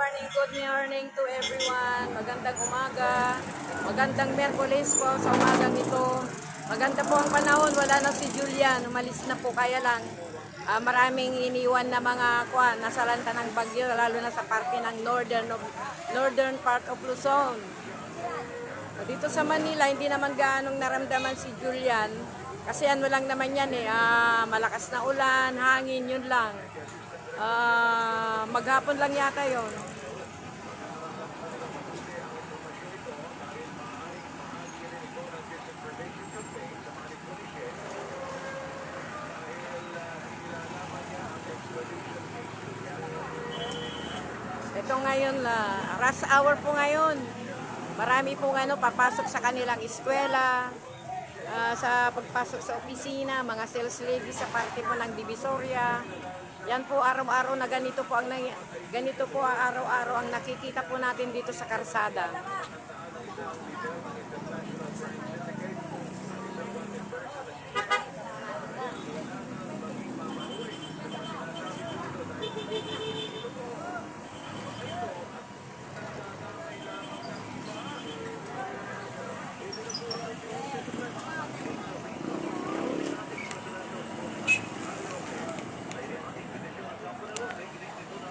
morning, good morning to everyone. Magandang umaga. Magandang Merkulis po sa umagang ito. Maganda po ang panahon. Wala na si Julian. Umalis na po kaya lang. ah, maraming iniwan na mga kuan, nasalanta ng bagyo, lalo na sa parte ng northern, of, northern part of Luzon. Dito sa Manila, hindi naman gaanong naramdaman si Julian. Kasi ano lang naman yan eh, ah, malakas na ulan, hangin, yun lang. Ah, maghapon lang yata yon. Ito ngayon, la rush hour po ngayon. Marami po ano, papasok sa kanilang eskwela, ah, sa pagpasok sa opisina, mga sales lady sa parte po ng Divisoria. Yan po araw-araw na ganito po ang ganito po araw-araw ang nakikita po natin dito sa karsada.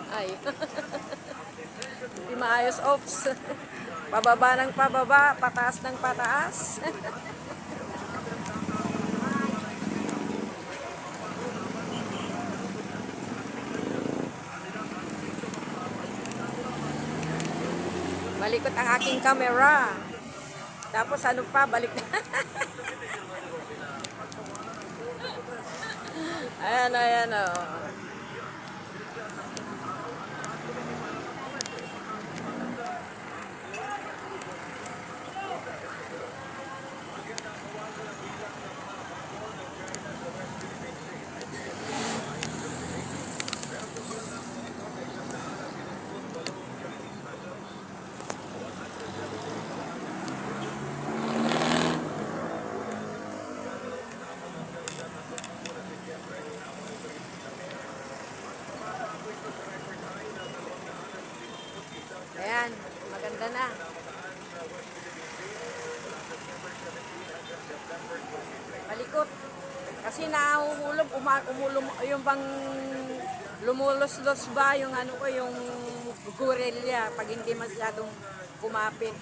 Ay. Hindi maayos, ops. Pababa ng pababa, pataas ng pataas. Malikot ang aking camera. Tapos ano pa, balik na. ayan, ayan, oh. Ayan, maganda na. Palikot. Kasi nahuhulog, uma, umulum, yung bang lumulos-los ba yung ano ko, yung gurelya pag hindi masyadong kumapit.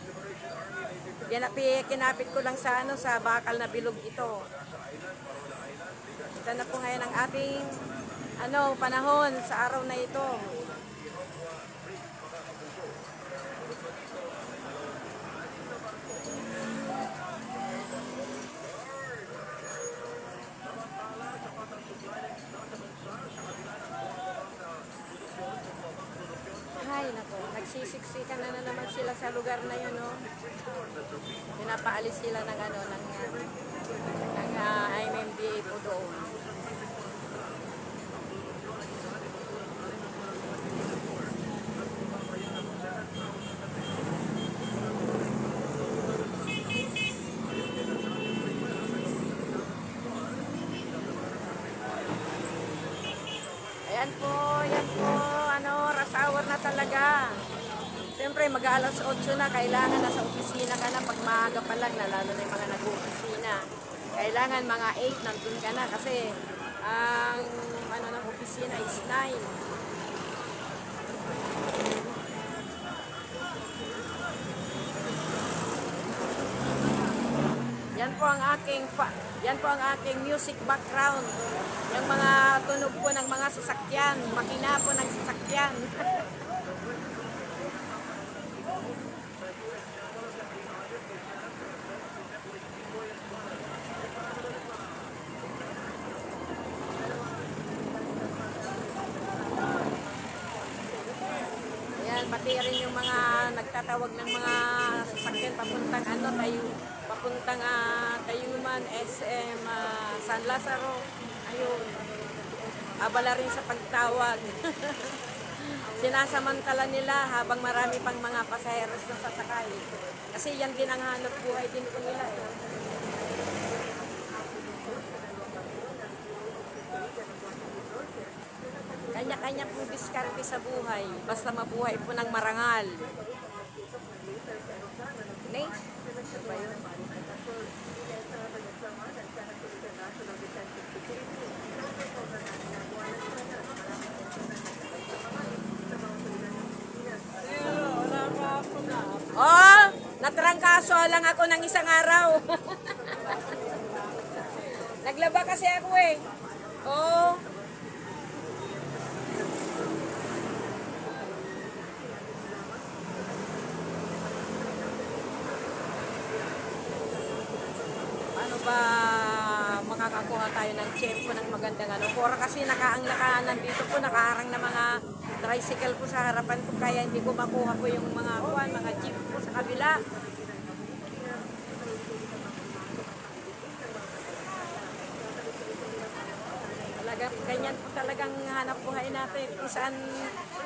Kinapi, kinapit ko lang sa ano sa bakal na bilog ito. Ito na po ngayon ang ating ano panahon sa araw na ito. Nako. Nagsisiksikan na, na naman sila sa lugar na yun, no? Pinapaalis sila ng ano, ng, ng uh, IMMDA po doon. Ayan po, ayan po, ano, rush hour na talaga. Siyempre, mag-alas 8 na, kailangan nasa opisina ka na pag maaga pa lang, lalo na yung mga nag-opisina. Kailangan mga 8 nandun ka na kasi ang ano ng opisina is 9. Yan po ang aking yan po ang aking music background. Yung mga tunog po ng mga sasakyan, makina po ng sasakyan. Ayan, pati rin yung mga nagtatawag ng mga sasakyan papuntang ano, tayo, papuntang uh, Tayuman, SM, ah, San Lazaro. Ayun. Abala rin sa pagtawag. Sinasamantala nila habang marami pang mga pasaheros na sasakay. Kasi yan din ang hanap buhay din po nila. Eh. Kanya pong diskarte sa buhay. Basta mabuhay po ng marangal. Yun? Oh, natrangkaso lang ako ng isang araw. Naglaba kasi ako eh. Oh. Ba makakakuha tayo ng tiyempo ng magandang ano. Pura kasi nakaang naka, nandito po nakaharang na mga tricycle po sa harapan ko kaya hindi ko makuha po yung mga kuan, mga jeep po sa kabila. Talaga, ganyan po talagang hanap buhay natin. Kung saan,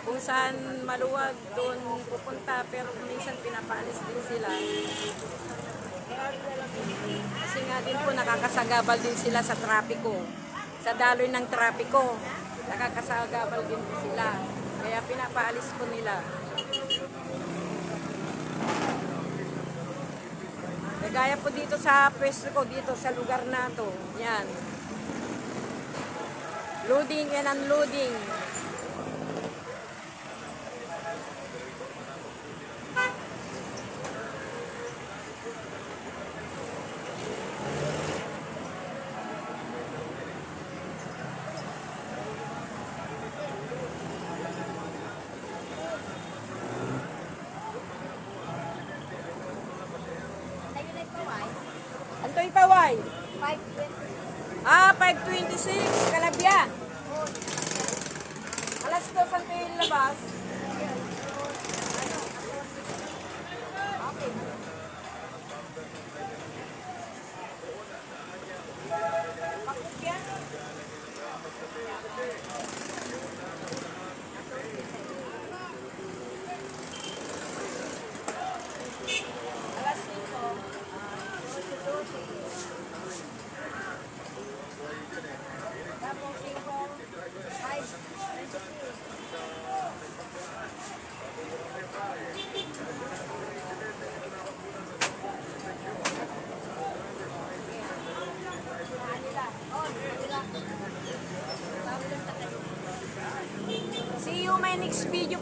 kung saan maluwag, doon pupunta. Pero minsan pinapaalis din sila. Kasi nga din po nakakasagabal din sila sa trapiko. Sa daloy ng trapiko, nakakasagabal din po sila. Kaya pinapaalis po nila. Kagaya po dito sa pwesto ko, dito sa lugar na to. Yan. Loading and unloading. Antoy Paway. Ah, 526, Kalabya. Alas 2 ang labas.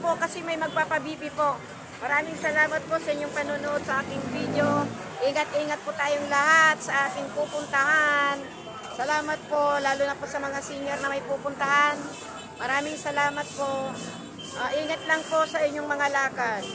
Po kasi may magpapabibi po. Maraming salamat po sa inyong panonood sa aking video. Ingat-ingat po tayong lahat sa ating pupuntahan. Salamat po, lalo na po sa mga senior na may pupuntahan. Maraming salamat po. Ah, ingat lang po sa inyong mga lakad.